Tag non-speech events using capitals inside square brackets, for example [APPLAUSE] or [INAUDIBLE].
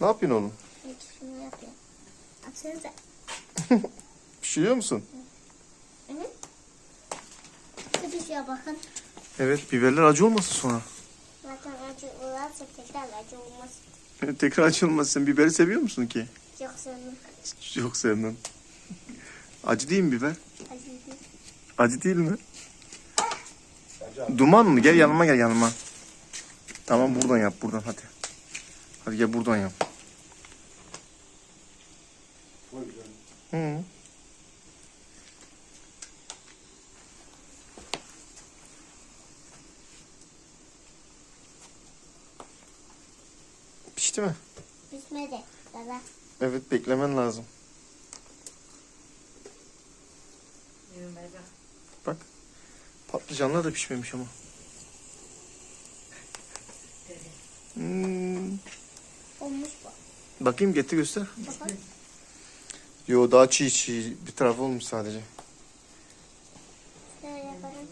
Ne yapıyorsun oğlum? Evet, şunu yapıyor. Atsanıza. [LAUGHS] Pişiriyor musun? Evet. Bir pişiyor bakın. Evet biberler acı olmasın sonra. Zaten acı olursa tekrar acı olmaz. [LAUGHS] Tekrar açılmasın. Biberi seviyor musun ki? Çok sevdim. Yok sevmem. Acı değil mi biber? Acı değil. Acı değil mi? Duman mı? Gel yanıma gel yanıma. Tamam buradan yap buradan hadi. Hadi gel buradan yap. Hı. Pişti mi? Pişmedi. Dada. Evet beklemen lazım. Bak. Patlıcanlar da pişmemiş ama. Hmm. Olmuş bu. Bakayım getir göster. Bakın. Yo daha çiğ çiğ bir tarafı olmuş sadece. Şöyle yaparım.